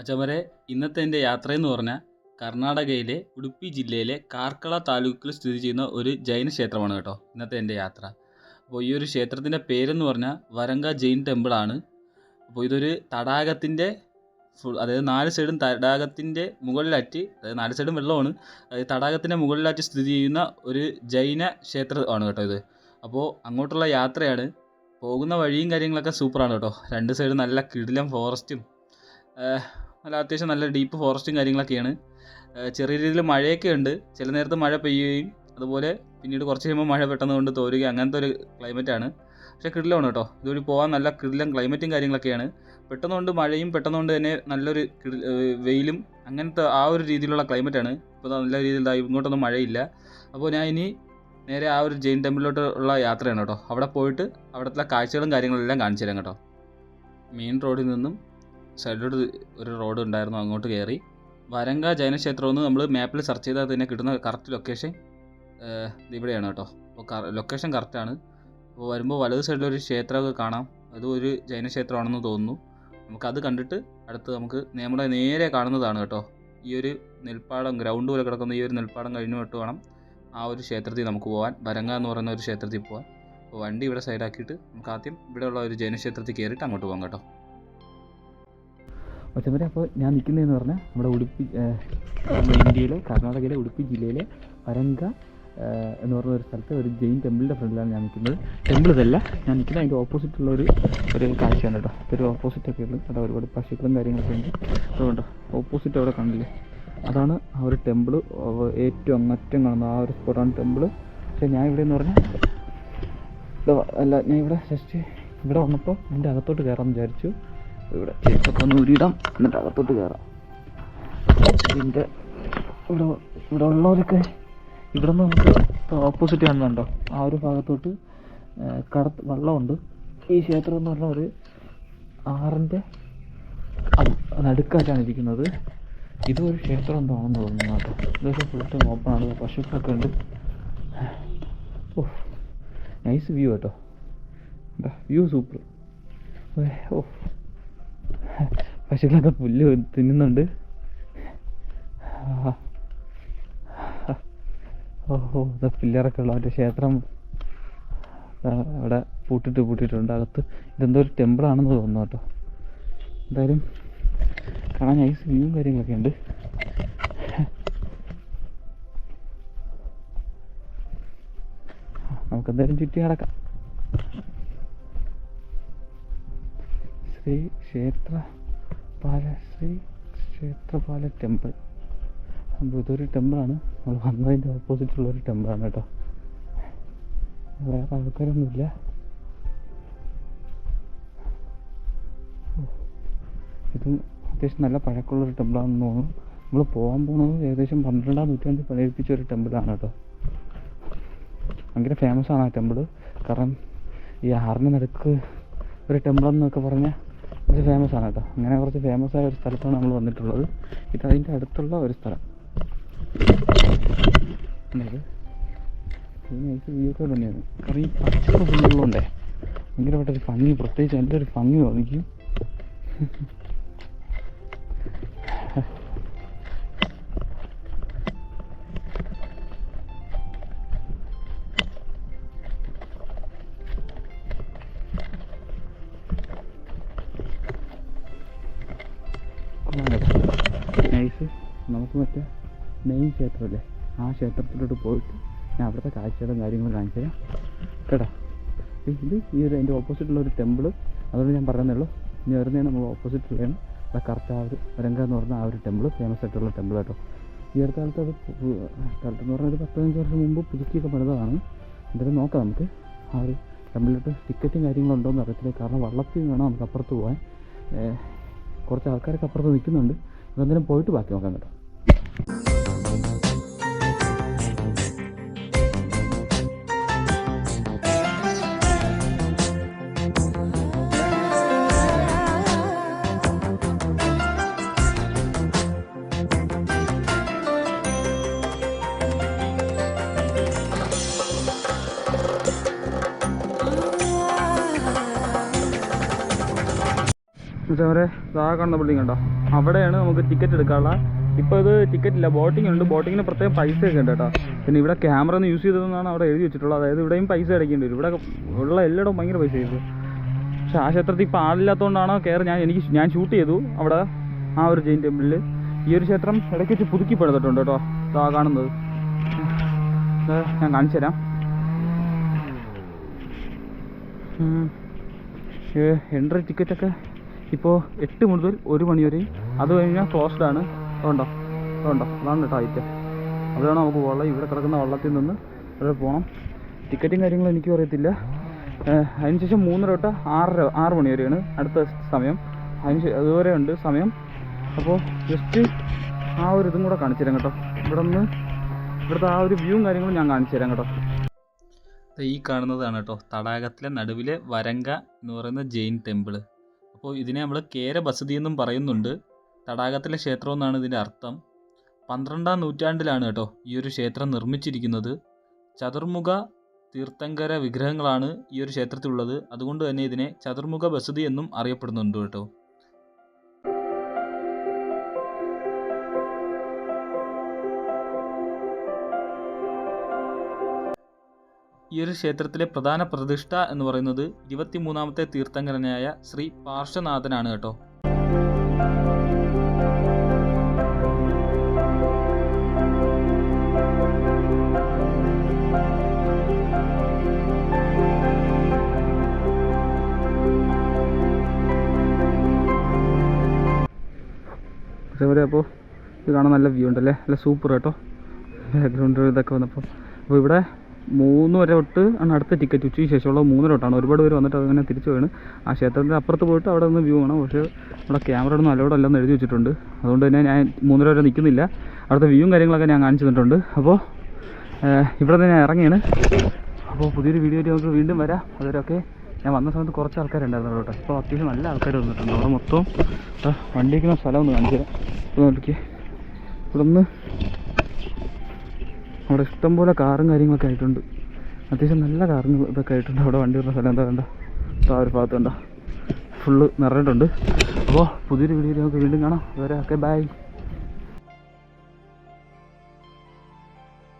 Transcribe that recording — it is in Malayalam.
മച്ചവരെ ഇന്നത്തെ എന്റെ യാത്രയെന്ന് പറഞ്ഞാൽ കർണാടകയിലെ ഉടുപ്പി ജില്ലയിലെ കാർക്കള താലൂക്കിൽ സ്ഥിതി ചെയ്യുന്ന ഒരു ജൈന ക്ഷേത്രമാണ് കേട്ടോ ഇന്നത്തെ എന്റെ യാത്ര. അപ്പോൾ ഈ ഒരു ക്ഷേത്രത്തിന്റെ പേരെന്ന് പറഞ്ഞാൽ വരങ്ക ജെയിൻ ടെമ്പിൾ ആണ്. അപ്പോൾ ഇതൊരു തടാകത്തിന്റെ ഫുൾ അതായത് നാല് സൈഡും തടാകത്തിന്റെ മുകളിലാറ്റി അതായത് നാല് സൈഡും വെള്ളമാണ് അതായത് തടാകത്തിന്റെ മുകളിലാറ്റി സ്ഥിതി ചെയ്യുന്ന ഒരു ജൈന ക്ഷേത്രമാണ് കേട്ടോ ഇത്. അപ്പോൾ അങ്ങോട്ടുള്ള യാത്രയാണ്. പോകുന്ന വഴിയും കാര്യങ്ങളൊക്കെ സൂപ്പറാണ് കേട്ടോ. രണ്ട് സൈഡും നല്ല കിടിലം ഫോറസ്റ്റും നല്ല അത്യാവശ്യം നല്ല ഡീപ്പ് ഫോറസ്റ്റും കാര്യങ്ങളൊക്കെയാണ്. ചെറിയ രീതിയിൽ മഴയൊക്കെ ഉണ്ട്. ചില നേരത്ത് മഴ പെയ്യുകയും അതുപോലെ പിന്നീട് കുറച്ച് കഴിയുമ്പോൾ മഴ പെട്ടെന്ന് കൊണ്ട് തോരുകയും അങ്ങനത്തെ ഒരു ക്ലൈമറ്റാണ് പക്ഷേ കിടിലമാണ് കേട്ടോ. ഇതുവഴി പോകാൻ നല്ല കിടിലം ക്ലൈമറ്റും കാര്യങ്ങളൊക്കെയാണ്. പെട്ടെന്ന് കൊണ്ട് മഴയും പെട്ടെന്ന് കൊണ്ട് തന്നെ നല്ലൊരു വെയിലും അങ്ങനത്തെ ആ ഒരു രീതിയിലുള്ള ക്ലൈമറ്റാണ് ഇപ്പോൾ നല്ല രീതിയിൽ ഇങ്ങോട്ടൊന്നും മഴയില്ല. അപ്പോൾ ഞാൻ ഇനി നേരെ ആ ഒരു ജെയിൻ ടെമ്പിളിലോട്ട് ഉള്ള യാത്രയാണ് കേട്ടോ. അവിടെ പോയിട്ട് അവിടുത്തെ കാഴ്ചകളും കാര്യങ്ങളെല്ലാം കാണിച്ചു തരാം കേട്ടോ. മെയിൻ റോഡിൽ നിന്നും സൈഡിലോട്ട് ഒരു റോഡ് ഉണ്ടായിരുന്നു അങ്ങോട്ട് കയറി. വരങ്ക ജൈനക്ഷേത്രമെന്ന് നമ്മൾ മാപ്പിൽ സെർച്ച് ചെയ്താൽ തന്നെ കിട്ടുന്ന കറക്റ്റ് ലൊക്കേഷൻ ഇവിടെയാണ് കേട്ടോ. അപ്പോൾ ലൊക്കേഷൻ കറക്റ്റാണ് അപ്പോൾ വരുമ്പോൾ വലത് സൈഡിലൊരു ക്ഷേത്രമൊക്കെ കാണാം. അതും ഒരു ജൈനക്ഷേത്രമാണെന്ന് തോന്നുന്നു. നമുക്കത് കണ്ടിട്ട് അടുത്ത് നമുക്ക് നമ്മുടെ നേരെ കാണുന്നതാണ് കേട്ടോ. ഈ ഒരു നെൽപ്പാടം ഗ്രൗണ്ട് പോലെ കിടക്കുന്ന ഈ ഒരു നെൽപ്പാടം കഴിഞ്ഞു വിട്ട് വേണം ആ ഒരു ക്ഷേത്രത്തിൽ നമുക്ക് പോകാൻ വരങ്ക എന്ന് പറയുന്ന ഒരു ക്ഷേത്രത്തിൽ പോകാൻ അപ്പോൾ വണ്ടി ഇവിടെ സൈഡാക്കിയിട്ട് നമുക്ക് ആദ്യം ഇവിടെയുള്ള ഒരു ജൈനക്ഷേത്രത്തിൽ കയറിയിട്ട് അങ്ങോട്ട് പോകാം കേട്ടോ. ഒറ്റമരെ അപ്പോൾ ഞാൻ നിൽക്കുന്നതെന്ന് പറഞ്ഞാൽ നമ്മുടെ ഉടുപ്പി ഇന്ത്യയിലെ കർണാടകയിലെ ഉടുപ്പി ജില്ലയിലെ വരങ്ക എന്ന് പറഞ്ഞ ഒരു സ്ഥലത്ത് ഒരു ജെയിൻ ടെമ്പിളിന്റെ ഫ്രണ്ടിലാണ് ഞാൻ നിൽക്കുന്നത്. ടെമ്പിൾ ഇതല്ല ഞാൻ നിൽക്കുന്നത് അതിന്റെ ഓപ്പോസിറ്റുള്ള ഒരു ഒരു കാഴ്ചയാണ് കേട്ടോ. ഒരു ഓപ്പോസിറ്റ് ഒക്കെ ഉള്ളത് അവിടെ ഒരുപാട് പശുക്കളും കാര്യങ്ങളൊക്കെ ഉണ്ട്. അതുകൊണ്ട് ഓപ്പോസിറ്റ് അവിടെ കണ്ടില്ലേ? അതാണ് ആ ഒരു ടെമ്പിൾ ഏറ്റവും അങ്ങറ്റം കാണുന്നത് ആ ഒരു സ്പോട്ടാണ് ടെമ്പിൾ പക്ഷേ ഞാൻ ഇവിടെ എന്ന് പറഞ്ഞാൽ അല്ല ഞാൻ ഇവിടെ ജസ്റ്റ് ഇവിടെ വന്നപ്പോൾ എന്റെ അകത്തോട്ട് കയറാമെന്ന് വിചാരിച്ചു. ഇവിടെ ചെരുപ്പൊക്കെ ഒന്ന് ഉരിയിടാം എന്നിട്ട് അകത്തോട്ട് കയറാം ഇതിന്റെ ഇവിടെ ഇവിടെ ഉള്ളവരൊക്കെ ഇവിടെ നിന്ന് നമുക്ക് ഓപ്പോസിറ്റ് കാണുന്നുണ്ടോ? ആ ഒരു ഭാഗത്തോട്ട് കട വെള്ളമുണ്ട്. ഈ ക്ഷേത്രം എന്ന് പറഞ്ഞാൽ ഒരു ആറിന്റെ നടുക്കായിട്ടാണ് ഇരിക്കുന്നത്. ഇതും ഒരു ക്ഷേത്രം എന്താണെന്ന് തോന്നുന്നു കേട്ടോ. ഇതൊക്കെ ഫുൾ ടൈം ഓപ്പൺ ആണ്. പശുക്കളൊക്കെ ഉണ്ട്. ഓ നൈസ് വ്യൂ കേട്ടോ. വ്യൂ സൂപ്പർ ഓ. പശുക്കളൊക്കെ പുല്ല് തിന്നുന്നുണ്ട്. ഓഹോ ഇതാ പില്ലറൊക്കെ ഉള്ള മറ്റേ ക്ഷേത്രം. അവിടെ പൂട്ടിട്ട് പൂട്ടിയിട്ടുണ്ട്. അകത്ത് ഇതെന്തോ ഒരു ടെമ്പിളാണെന്ന് തോന്നുന്നു കേട്ടോ. എന്തായാലും കാണാൻ നൈസ് വ്യൂവും കാര്യങ്ങളൊക്കെ ഉണ്ട്. നമുക്ക് എന്തായാലും ചുറ്റി നടക്കാം. ശ്രീ ക്ഷേത്ര പാല ശ്രീ ക്ഷേത്രപാല ടെമ്പിൾ. അപ്പോൾ ഇതൊരു ടെമ്പിളാണ്. നമ്മൾ വന്നതിന്റെ ഓപ്പോസിറ്റുള്ള ഒരു ടെമ്പിളാണ് കേട്ടോ. വേറെ ആൾക്കാരൊന്നുമില്ല. ഇതും അത്യാവശ്യം നല്ല പഴക്കമുള്ളൊരു ടെമ്പിളാണെന്ന് തോന്നുന്നു. നമ്മൾ പോകാൻ പോകുന്നത് ഏകദേശം പന്ത്രണ്ടാം നൂറ്റാണ്ടിൽ പണിയിപ്പിച്ച ഒരു ടെമ്പിളാണ് കേട്ടോ. ഭയങ്കര ഫേമസ് ആണ് ആ ടെമ്പിൾ കാരണം ഈ ആറിന് നടുക്ക് ഒരു ടെമ്പിൾ എന്നൊക്കെ പറഞ്ഞാൽ കുറച്ച് ഫേമസ് ആണ് കേട്ടോ. അങ്ങനെ കുറച്ച് ഫേമസ് ആയ ഒരു സ്ഥലത്താണ് നമ്മൾ വന്നിട്ടുള്ളത്. ഇത് അതിന്റെ അടുത്തുള്ള ഒരു സ്ഥലം. ഇത് നൈസ് വ്യൂ തന്നെയാണ്. കാരണം ഈ പച്ചപ്പ് ഫുള്ളുള്ളതുകൊണ്ടേ ഭയങ്കരമായിട്ടൊരു ഭംഗി പ്രത്യേകിച്ച് എന്റെ ഒരു ഭംഗി തോന്നിക്കും. നമുക്ക് മറ്റേ മെയിൻ ക്ഷേത്രമല്ലേ? ആ ക്ഷേത്രത്തിലോട്ട് പോയിട്ട് ഞാൻ അവിടുത്തെ കാഴ്ചകളും കാര്യങ്ങളും കാണിച്ചു തരാം. കേട്ടോ? ഇത് ഈ ഒരു അതിന്റെ ഓപ്പോസിറ്റുള്ള ഒരു ടെമ്പിൾ അതുകൊണ്ട് ഞാൻ പറയുന്നേ ഉള്ളൂ. ഇനി വരുന്നതാണ് നമ്മൾ ഓപ്പോസിറ്റുള്ളതാണ് അവിടെ കറക്റ്റ് ആ ഒരു വരങ്ക എന്ന് പറഞ്ഞ ആ ഒരു ടെമ്പിൾ ഫേമസ് ആയിട്ടുള്ള ടെമ്പിൾ കേട്ടോ. ഈ അടുത്ത കാലത്ത് അത് കറക്റ്റ് എന്ന് പറഞ്ഞാൽ ഒരു പത്ത് പതിനഞ്ച് വർഷം മുമ്പ് പുതുക്കിയൊക്കെ പണിതാണ് എന്തായാലും നോക്കാം നമുക്ക്. ആ ഒരു ടെമ്പിളിലോട്ട് ടിക്കറ്റും കാര്യങ്ങളും ഉണ്ടോ എന്ന് അറിയത്തില്ല. കാരണം വള്ളത്തിൽ വേണം നമുക്ക് അപ്പുറത്ത് പോകാൻ കുറച്ച് ആൾക്കാരൊക്കെ അപ്പുറത്ത് നിൽക്കുന്നുണ്ട്. അതെന്തായാലും പോയിട്ട് ബാക്കി നോക്കാം കേട്ടോ. അവരെ താഴെ കാണുന്ന ബിൽഡിംഗ് കണ്ടോ? അവിടെയാണ് നമുക്ക് ടിക്കറ്റ് എടുക്കാനുള്ള. ഇപ്പോൾ ഇത് ടിക്കറ്റ് ഇല്ല ബോട്ടിംഗ് ഉണ്ട്. ബോട്ടിങ്ങിന് പ്രത്യേകം പൈസ ഒക്കെ ഉണ്ട് കേട്ടോ. പിന്നെ ഇവിടെ ക്യാമറ ഒന്ന് യൂസ് ചെയ്തതെന്നാണ് അവിടെ എഴുതി വെച്ചിട്ടുള്ളത്. അതായത് ഇവിടെയും പൈസ അടയ്ക്കേണ്ടി വരും. ഇവിടെ ഉള്ള എല്ലായിടവും ഭയങ്കര പൈസ ആയിരുന്നു. പക്ഷെ ആ ക്ഷേത്രത്തിൽ ഇപ്പോൾ ആളില്ലാത്തതുകൊണ്ടാണോ കയറി ഞാൻ എനിക്ക് ഞാൻ ഷൂട്ട് ചെയ്തു അവിടെ ആ ഒരു ജെയിൻ ടെമ്പിളിൽ ഈ ഒരു ക്ഷേത്രം ഇടയ്ക്ക് വെച്ച് പുതുക്കി പെടുത്തിട്ടുണ്ട് കേട്ടോ. ഇതാ കാണുന്നത്. ഞാൻ കാണിച്ചു തരാം. എൻട്രി ടിക്കറ്റൊക്കെ ഇപ്പോൾ എട്ട് മുതൽ ഒരു മണി അത് കഴിഞ്ഞാൽ ക്ലോസ്ഡ് ആണ്. അതുണ്ടോ അതുണ്ടോ അതാണ് കേട്ടോ ഐറ്റം. അവിടെയാണ് നമുക്ക് വെള്ളം ഇവിടെ കിടക്കുന്ന വള്ളത്തിൽ നിന്ന് അവിടെ പോകണം ടിക്കറ്റും കാര്യങ്ങളും എനിക്കും അറിയത്തില്ല. അതിന് അതിനുശേഷം മൂന്നര തൊട്ട് ആറര ആറ് മണി വരെയാണ് അടുത്ത സമയം. അതിന് അതുവരെ ഉണ്ട് സമയം. അപ്പോൾ ജസ്റ്റ് ആ ഒരു ഇതും കൂടെ കാണിച്ചു തരാം കേട്ടോ. ഇവിടെ നിന്ന് ഇവിടുത്തെ ആ ഒരു വ്യൂവും കാര്യങ്ങളും ഞാൻ കാണിച്ചു തരാം കേട്ടോ. ഈ കാണുന്നതാണ് കേട്ടോ. തടാകത്തിലെ നടുവിലെ വരങ്ക എന്ന് പറയുന്ന ജെയിൻ ടെമ്പിൾ. അപ്പോൾ ഇതിനെ നമ്മൾ കേര ബസതി എന്നും പറയുന്നുണ്ട്. തടാകത്തിലെ ക്ഷേത്രം എന്നാണ് ഇതിന്റെ അർത്ഥം. പന്ത്രണ്ടാം നൂറ്റാണ്ടിലാണ് കേട്ടോ ഈ ഒരു ക്ഷേത്രം നിർമ്മിച്ചിരിക്കുന്നത്. ചതുർമുഖ തീർത്ഥങ്കര വിഗ്രഹങ്ങളാണ് ഈ ഒരു ക്ഷേത്രത്തിലുള്ളത്. അതുകൊണ്ട് തന്നെ ഇതിനെ ചതുർമുഖ ബസതി എന്നും അറിയപ്പെടുന്നുണ്ട് കേട്ടോ. ഈ ഒരു ക്ഷേത്രത്തിലെ പ്രധാന പ്രതിഷ്ഠ എന്ന് പറയുന്നത് ഇരുപത്തിമൂന്നാമത്തെ തീർത്ഥങ്കരനായ ശ്രീ പാർശ്വനാഥനാണ് കേട്ടോ. അതേപോലെ അപ്പോൾ ഇത് കാണാൻ നല്ല വ്യൂ ഉണ്ടല്ലേ? നല്ല സൂപ്പർ കേട്ടോ ബാക്ക്ഗ്രൗണ്ട് ഇതൊക്കെ വന്നപ്പോൾ അപ്പോൾ ഇവിടെ മൂന്ന് വരെ തൊട്ട് ആണ് അടുത്ത ടിക്കറ്റ് ഉച്ചയ്ക്ക് ശേഷമുള്ള മൂന്നര തൊട്ടാണ്. ഒരുപാട് പേര് വന്നിട്ട് അങ്ങനെ തിരിച്ചു വേണം ആ ക്ഷേത്രത്തിന്റെ അപ്പുറത്ത് പോയിട്ട് അവിടെ നിന്ന് വ്യൂ ആണ് പക്ഷേ അവിടെ ക്യാമറ ഒന്നും അലോഡ് അല്ലെന്ന് എഴുതി വെച്ചിട്ടുണ്ട്. അതുകൊണ്ട് തന്നെ ഞാൻ മൂന്നര വരെ നിൽക്കുന്നില്ല. അവിടുത്തെ വ്യൂവും കാര്യങ്ങളൊക്കെ ഞാൻ കാണിച്ചു തന്നിട്ടുണ്ട്. അപ്പോൾ ഇവിടെ തന്നെ ഇറങ്ങിയാണ്. അപ്പോൾ പുതിയൊരു വീഡിയോ നമുക്ക് വീണ്ടും വരാം. അതുവരെയൊക്കെ ഞാൻ വന്ന സമയത്ത് കുറച്ച് ആൾക്കാരുണ്ടായിരുന്നു അവിടെ ഇപ്പോൾ അത്യാവശ്യം നല്ല ആൾക്കാർ വന്നിട്ടുണ്ട്. അവിടെ മൊത്തം വണ്ടിക്കുന്ന സ്ഥലം ഒന്ന് കാണിച്ചു തരാം. നോക്കിയേ. ഇവിടെ നിന്ന് അവിടെ ഇഷ്ടംപോലെ കാറും കാര്യങ്ങളൊക്കെ ആയിട്ടുണ്ട്. അത്യാവശ്യം നല്ല കാറും ഇതൊക്കെ ആയിട്ടുണ്ട്. അവിടെ വണ്ടി വരുന്ന സ്ഥലം എന്താ കണ്ട? ആ ഒരു ഭാഗത്ത് കണ്ട ഫുള്ള് നിറഞ്ഞിട്ടുണ്ട്. അപ്പോൾ പുതിയൊരു വീഡിയോ നമുക്ക് വീണ്ടും കാണാം. അതുവരെ ഓക്കെ ബൈ